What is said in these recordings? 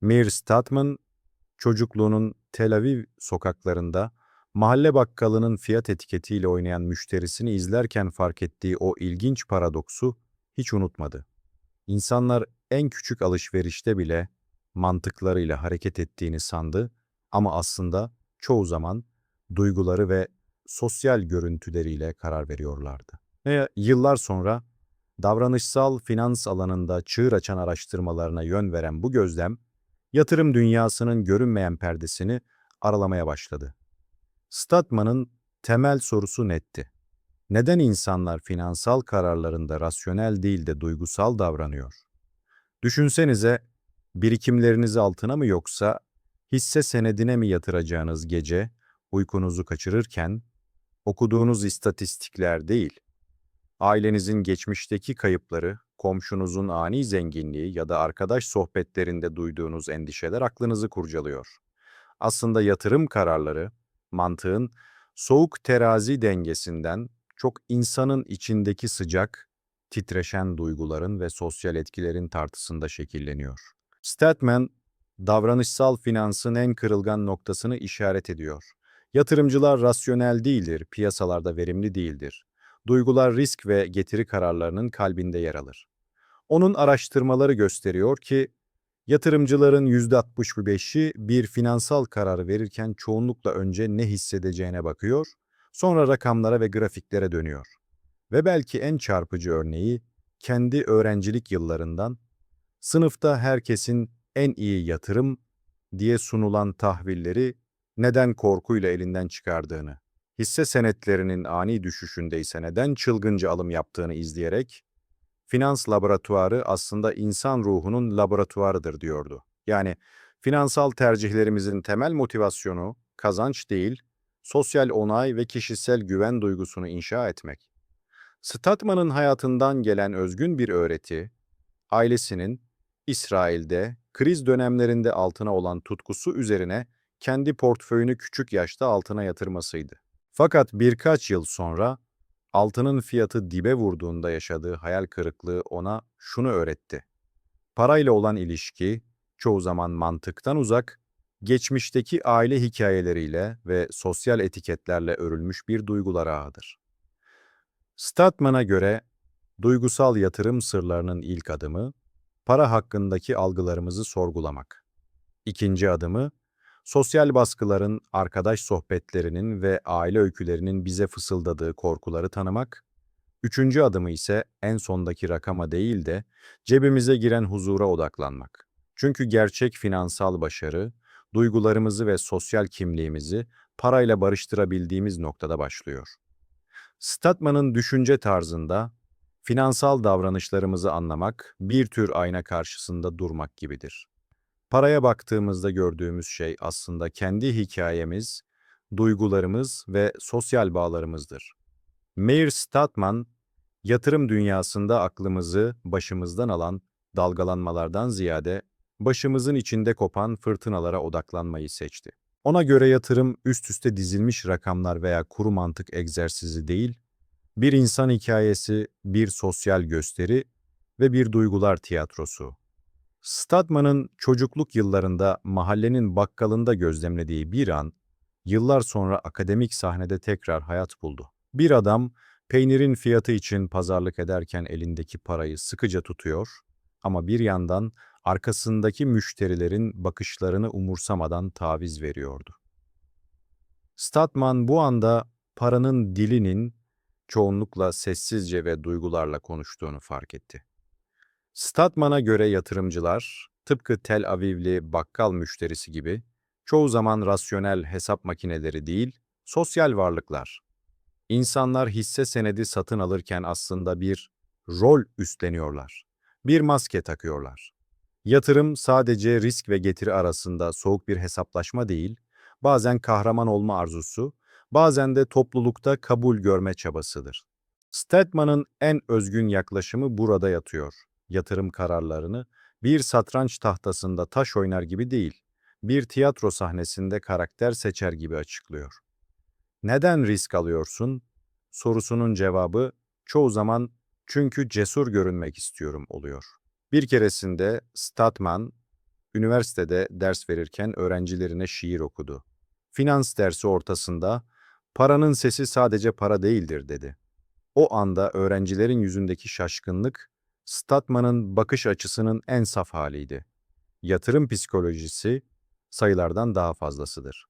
Meir Statman, çocukluğunun Tel Aviv sokaklarında mahalle bakkalının fiyat etiketiyle oynayan müşterisini izlerken fark ettiği o ilginç paradoksu hiç unutmadı. İnsanlar en küçük alışverişte bile mantıklarıyla hareket ettiğini sandı ama aslında çoğu zaman duyguları ve sosyal görüntüleriyle karar veriyorlardı. Ve yıllar sonra davranışsal finans alanında çığır açan araştırmalarına yön veren bu gözlem, yatırım dünyasının görünmeyen perdesini aralamaya başladı. Statman'ın temel sorusu netti. Neden insanlar finansal kararlarında rasyonel değil de duygusal davranıyor? Düşünsenize, birikimlerinizi altına mı yoksa hisse senedine mi yatıracağınız gece uykunuzu kaçırırken okuduğunuz istatistikler değil, ailenizin geçmişteki kayıpları, komşunuzun ani zenginliği ya da arkadaş sohbetlerinde duyduğunuz endişeler aklınızı kurcalıyor. Aslında yatırım kararları, mantığın soğuk terazi dengesinden çok insanın içindeki sıcak, titreşen duyguların ve sosyal etkilerin tartısında şekilleniyor. Statman, davranışsal finansın en kırılgan noktasını işaret ediyor. Yatırımcılar rasyonel değildir, piyasalarda verimli değildir. Duygular risk ve getiri kararlarının kalbinde yer alır. Onun araştırmaları gösteriyor ki, yatırımcıların %65'i bir finansal kararı verirken çoğunlukla önce ne hissedeceğine bakıyor, sonra rakamlara ve grafiklere dönüyor. Ve belki en çarpıcı örneği, kendi öğrencilik yıllarından, sınıfta herkesin en iyi yatırım diye sunulan tahvilleri neden korkuyla elinden çıkardığını, hisse senetlerinin ani düşüşünde ise neden çılgınca alım yaptığını izleyerek, finans laboratuvarı aslında insan ruhunun laboratuvarıdır diyordu. Yani finansal tercihlerimizin temel motivasyonu kazanç değil, sosyal onay ve kişisel güven duygusunu inşa etmek. Statman'ın hayatından gelen özgün bir öğreti, ailesinin İsrail'de kriz dönemlerinde altına olan tutkusu üzerine kendi portföyünü küçük yaşta altına yatırmasıydı. Fakat birkaç yıl sonra altının fiyatı dibe vurduğunda yaşadığı hayal kırıklığı ona şunu öğretti. Parayla olan ilişki çoğu zaman mantıktan uzak, geçmişteki aile hikayeleriyle ve sosyal etiketlerle örülmüş bir duygular ağıdır. Statman'a göre duygusal yatırım sırlarının ilk adımı, para hakkındaki algılarımızı sorgulamak. İkinci adımı, sosyal baskıların, arkadaş sohbetlerinin ve aile öykülerinin bize fısıldadığı korkuları tanımak. Üçüncü adımı ise en sondaki rakama değil de cebimize giren huzura odaklanmak. Çünkü gerçek finansal başarı, duygularımızı ve sosyal kimliğimizi parayla barıştırabildiğimiz noktada başlıyor. Statman'ın düşünce tarzında finansal davranışlarımızı anlamak bir tür ayna karşısında durmak gibidir. Paraya baktığımızda gördüğümüz şey aslında kendi hikayemiz, duygularımız ve sosyal bağlarımızdır. Meir Statman, yatırım dünyasında aklımızı başımızdan alan dalgalanmalardan ziyade başımızın içinde kopan fırtınalara odaklanmayı seçti. Ona göre yatırım üst üste dizilmiş rakamlar veya kuru mantık egzersizi değil, bir insan hikayesi, bir sosyal gösteri ve bir duygular tiyatrosu. Stadman'ın çocukluk yıllarında mahallenin bakkalında gözlemlediği bir an, yıllar sonra akademik sahnede tekrar hayat buldu. Bir adam, peynirin fiyatı için pazarlık ederken elindeki parayı sıkıca tutuyor ama bir yandan arkasındaki müşterilerin bakışlarını umursamadan taviz veriyordu. Statman bu anda paranın dilinin çoğunlukla sessizce ve duygularla konuştuğunu fark etti. Statman'a göre yatırımcılar, tıpkı Tel Avivli bakkal müşterisi gibi, çoğu zaman rasyonel hesap makineleri değil, sosyal varlıklar. İnsanlar hisse senedi satın alırken aslında bir rol üstleniyorlar. Bir maske takıyorlar. Yatırım sadece risk ve getiri arasında soğuk bir hesaplaşma değil, bazen kahraman olma arzusu, bazen de toplulukta kabul görme çabasıdır. Stedman'ın en özgün yaklaşımı burada yatıyor. Yatırım kararlarını bir satranç tahtasında taş oynar gibi değil, bir tiyatro sahnesinde karakter seçer gibi açıklıyor. Neden risk alıyorsun? Sorusunun cevabı çoğu zaman çünkü cesur görünmek istiyorum oluyor. Bir keresinde Statman, üniversitede ders verirken öğrencilerine şiir okudu. Finans dersi ortasında paranın sesi sadece para değildir dedi. O anda öğrencilerin yüzündeki şaşkınlık, Statman'ın bakış açısının en saf haliydi. Yatırım psikolojisi sayılardan daha fazlasıdır.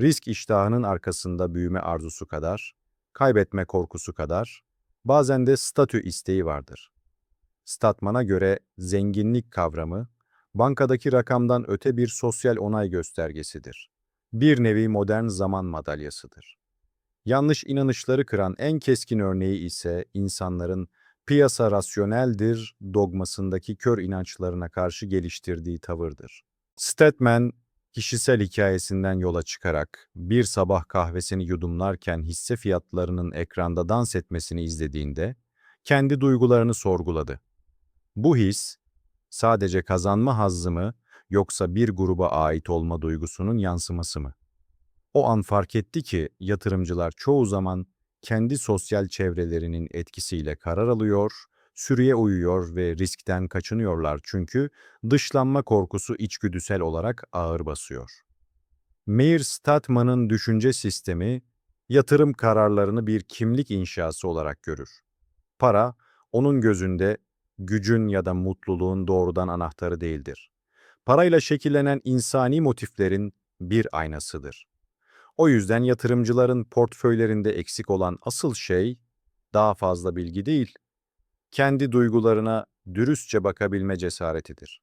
Risk iştahının arkasında büyüme arzusu kadar, kaybetme korkusu kadar, bazen de statü isteği vardır. Statman'a göre zenginlik kavramı, bankadaki rakamdan öte bir sosyal onay göstergesidir. Bir nevi modern zaman madalyasıdır. Yanlış inanışları kıran en keskin örneği ise insanların piyasa rasyoneldir dogmasındaki kör inançlarına karşı geliştirdiği tavırdır. Statman, kişisel hikayesinden yola çıkarak bir sabah kahvesini yudumlarken hisse fiyatlarının ekranda dans etmesini izlediğinde kendi duygularını sorguladı. Bu his sadece kazanma hazzı mı yoksa bir gruba ait olma duygusunun yansıması mı? O an fark etti ki yatırımcılar çoğu zaman kendi sosyal çevrelerinin etkisiyle karar alıyor, sürüye uyuyor ve riskten kaçınıyorlar çünkü dışlanma korkusu içgüdüsel olarak ağır basıyor. Meir Statman'ın düşünce sistemi, yatırım kararlarını bir kimlik inşası olarak görür. Para, onun gözünde gücün ya da mutluluğun doğrudan anahtarı değildir. Parayla şekillenen insani motiflerin bir aynasıdır. O yüzden yatırımcıların portföylerinde eksik olan asıl şey daha fazla bilgi değil, kendi duygularına dürüstçe bakabilme cesaretidir.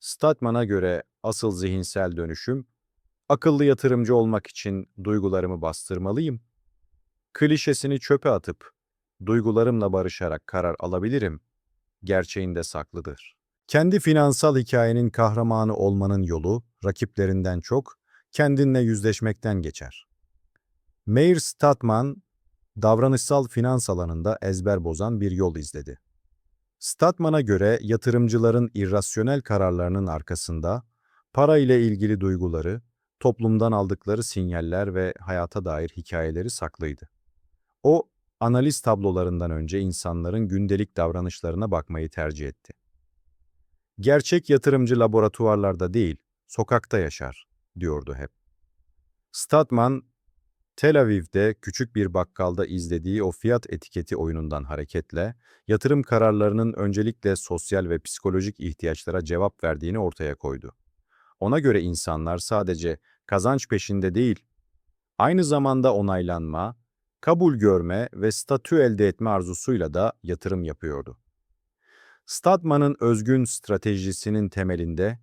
Statman'a göre asıl zihinsel dönüşüm, akıllı yatırımcı olmak için duygularımı bastırmalıyım. Klişesini çöpe atıp, duygularımla barışarak karar alabilirim, gerçeğinde saklıdır. Kendi finansal hikayenin kahramanı olmanın yolu, rakiplerinden çok, kendinle yüzleşmekten geçer. Meir Statman, davranışsal finans alanında ezber bozan bir yol izledi. Statman'a göre yatırımcıların irrasyonel kararlarının arkasında para ile ilgili duyguları, toplumdan aldıkları sinyaller ve hayata dair hikayeleri saklıydı. O, analiz tablolarından önce insanların gündelik davranışlarına bakmayı tercih etti. Gerçek yatırımcı laboratuvarlarda değil, sokakta yaşar, diyordu hep. Statman, Tel Aviv'de küçük bir bakkalda izlediği o fiyat etiketi oyunundan hareketle, yatırım kararlarının öncelikle sosyal ve psikolojik ihtiyaçlara cevap verdiğini ortaya koydu. Ona göre insanlar sadece kazanç peşinde değil, aynı zamanda onaylanma, kabul görme ve statü elde etme arzusuyla da yatırım yapıyordu. Statman'ın özgün stratejisinin temelinde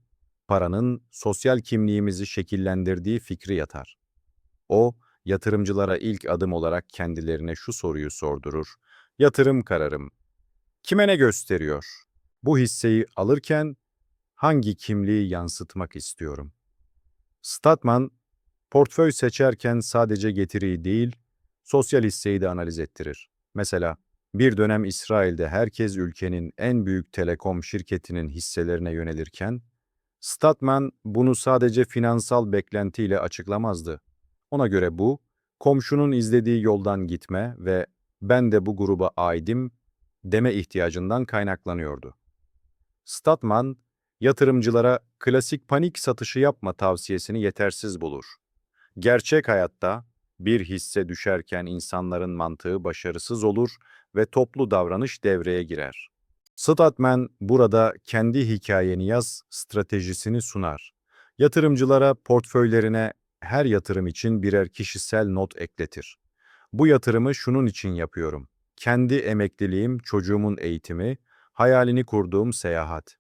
paranın sosyal kimliğimizi şekillendirdiği fikri yatar. O, yatırımcılara ilk adım olarak kendilerine şu soruyu sordurur. Yatırım kararım kime ne gösteriyor? Bu hisseyi alırken hangi kimliği yansıtmak istiyorum? Statman, portföy seçerken sadece getiriyi değil, sosyal hisseyi de analiz ettirir. Mesela, bir dönem İsrail'de herkes ülkenin en büyük telekom şirketinin hisselerine yönelirken, Statman bunu sadece finansal beklentiyle açıklamazdı. Ona göre bu, komşunun izlediği yoldan gitme ve ben de bu gruba aidim deme ihtiyacından kaynaklanıyordu. Statman, yatırımcılara klasik panik satışı yapma tavsiyesini yetersiz bulur. Gerçek hayatta bir hisse düşerken insanların mantığı başarısız olur ve toplu davranış devreye girer. Statman burada kendi hikayeni yaz stratejisini sunar. Yatırımcılara portföylerine her yatırım için birer kişisel not ekletir. Bu yatırımı şunun için yapıyorum. Kendi emekliliğim, çocuğumun eğitimi, hayalini kurduğum seyahat.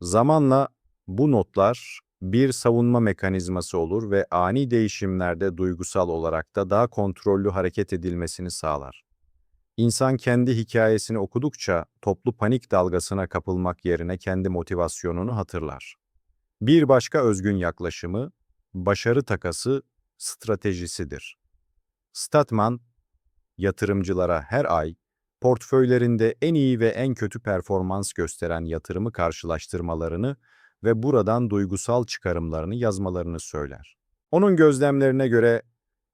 Zamanla bu notlar bir savunma mekanizması olur ve ani değişimlerde duygusal olarak da daha kontrollü hareket edilmesini sağlar. İnsan kendi hikayesini okudukça toplu panik dalgasına kapılmak yerine kendi motivasyonunu hatırlar. Bir başka özgün yaklaşımı, başarı takası stratejisidir. Statman, yatırımcılara her ay portföylerinde en iyi ve en kötü performans gösteren yatırımı karşılaştırmalarını ve buradan duygusal çıkarımlarını yazmalarını söyler. Onun gözlemlerine göre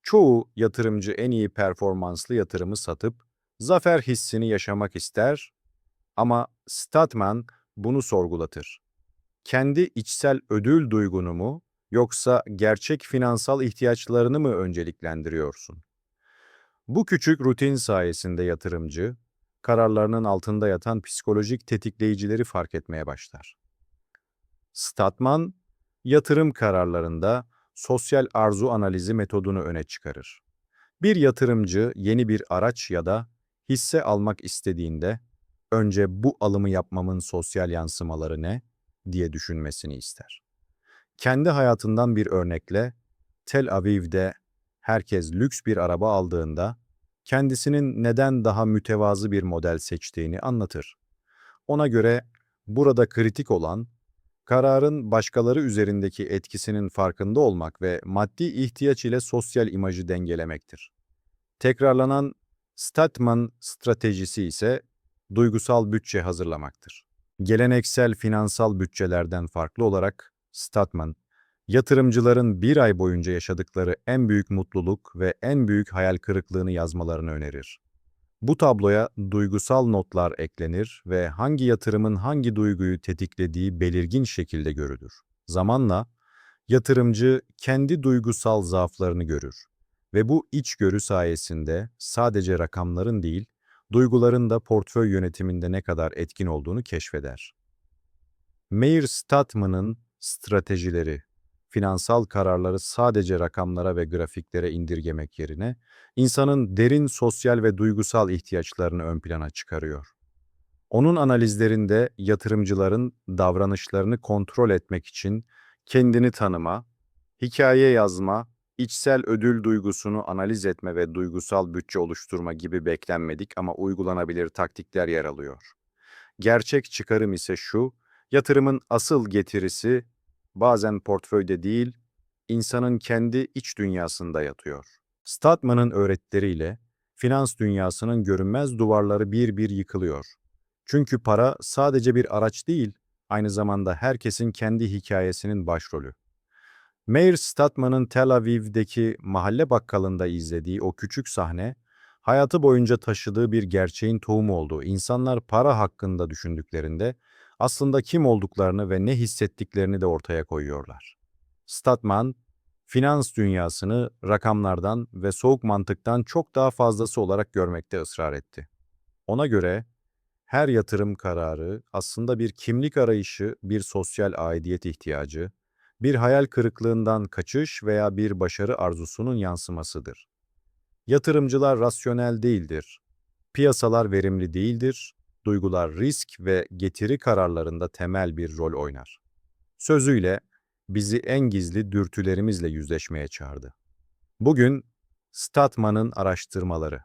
çoğu yatırımcı en iyi performanslı yatırımı satıp zafer hissini yaşamak ister ama Statman bunu sorgulatır. kendi içsel ödül duygunu mu yoksa gerçek finansal ihtiyaçlarını mı önceliklendiriyorsun? Bu küçük rutin sayesinde yatırımcı, kararlarının altında yatan psikolojik tetikleyicileri fark etmeye başlar. Statman, yatırım kararlarında sosyal arzu analizi metodunu öne çıkarır. Bir yatırımcı yeni bir araç ya da hisse almak istediğinde önce bu alımı yapmamın sosyal yansımaları ne diye düşünmesini ister. Kendi hayatından bir örnekle Tel Aviv'de herkes lüks bir araba aldığında kendisinin neden daha mütevazı bir model seçtiğini anlatır. Ona göre burada kritik olan kararın başkaları üzerindeki etkisinin farkında olmak ve maddi ihtiyaç ile sosyal imajı dengelemektir. Tekrarlanan Statman stratejisi ise duygusal bütçe hazırlamaktır. Geleneksel finansal bütçelerden farklı olarak Statman, yatırımcıların bir ay boyunca yaşadıkları en büyük mutluluk ve en büyük hayal kırıklığını yazmalarını önerir. Bu tabloya duygusal notlar eklenir ve hangi yatırımın hangi duyguyu tetiklediği belirgin şekilde görülür. Zamanla yatırımcı kendi duygusal zaaflarını görür ve bu içgörü sayesinde sadece rakamların değil, duyguların da portföy yönetiminde ne kadar etkin olduğunu keşfeder. Meir Statman'ın stratejileri, finansal kararları sadece rakamlara ve grafiklere indirgemek yerine, insanın derin sosyal ve duygusal ihtiyaçlarını ön plana çıkarıyor. Onun analizlerinde yatırımcıların davranışlarını kontrol etmek için kendini tanıma, hikaye yazma, içsel ödül duygusunu analiz etme ve duygusal bütçe oluşturma gibi beklenmedik ama uygulanabilir taktikler yer alıyor. Gerçek çıkarım ise şu, yatırımın asıl getirisi bazen portföyde değil, insanın kendi iç dünyasında yatıyor. Statman'ın öğretileriyle finans dünyasının görünmez duvarları bir bir yıkılıyor. Çünkü para sadece bir araç değil, aynı zamanda herkesin kendi hikayesinin başrolü. Meir Statman'ın Tel Aviv'deki mahalle bakkalında izlediği o küçük sahne, hayatı boyunca taşıdığı bir gerçeğin tohumu oldu. İnsanlar para hakkında düşündüklerinde aslında kim olduklarını ve ne hissettiklerini de ortaya koyuyorlar. Statman, finans dünyasını rakamlardan ve soğuk mantıktan çok daha fazlası olarak görmekte ısrar etti. Ona göre her yatırım kararı aslında bir kimlik arayışı, bir sosyal aidiyet ihtiyacı, bir hayal kırıklığından kaçış veya bir başarı arzusunun yansımasıdır. Yatırımcılar rasyonel değildir. Piyasalar verimli değildir. Duygular risk ve getiri kararlarında temel bir rol oynar. Sözüyle bizi en gizli dürtülerimizle yüzleşmeye çağırdı. Bugün Statman'ın araştırmaları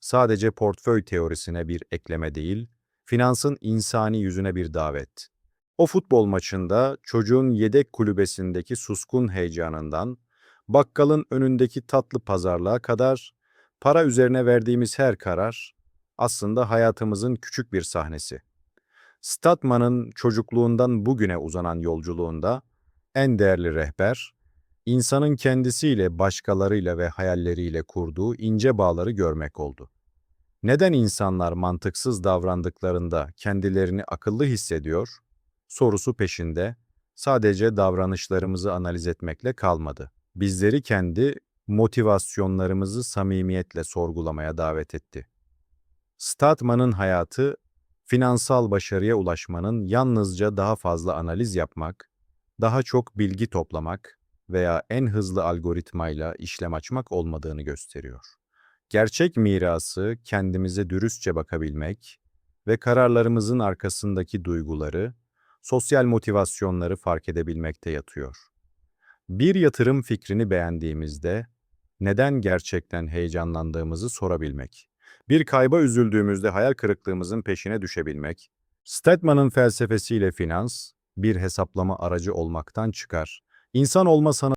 sadece portföy teorisine bir ekleme değil, finansın insani yüzüne bir davet. O futbol maçında çocuğun yedek kulübesindeki suskun heyecanından, bakkalın önündeki tatlı pazarlığa kadar para üzerine verdiğimiz her karar aslında hayatımızın küçük bir sahnesi. Statman'ın çocukluğundan bugüne uzanan yolculuğunda en değerli rehber, insanın kendisiyle, başkalarıyla ve hayalleriyle kurduğu ince bağları görmek oldu. Neden insanlar mantıksız davrandıklarında kendilerini akıllı hissediyor? Sorusu peşinde sadece davranışlarımızı analiz etmekle kalmadı. Bizleri kendi motivasyonlarımızı samimiyetle sorgulamaya davet etti. Statman'ın hayatı, finansal başarıya ulaşmanın yalnızca daha fazla analiz yapmak, daha çok bilgi toplamak veya en hızlı algoritmayla işlem açmak olmadığını gösteriyor. Gerçek mirası kendimize dürüstçe bakabilmek ve kararlarımızın arkasındaki duyguları, sosyal motivasyonları fark edebilmekte yatıyor. Bir yatırım fikrini beğendiğimizde neden gerçekten heyecanlandığımızı sorabilmek. Bir kayba üzüldüğümüzde hayal kırıklığımızın peşine düşebilmek. Stedman'ın felsefesiyle finans bir hesaplama aracı olmaktan çıkar. İnsan olma sanatı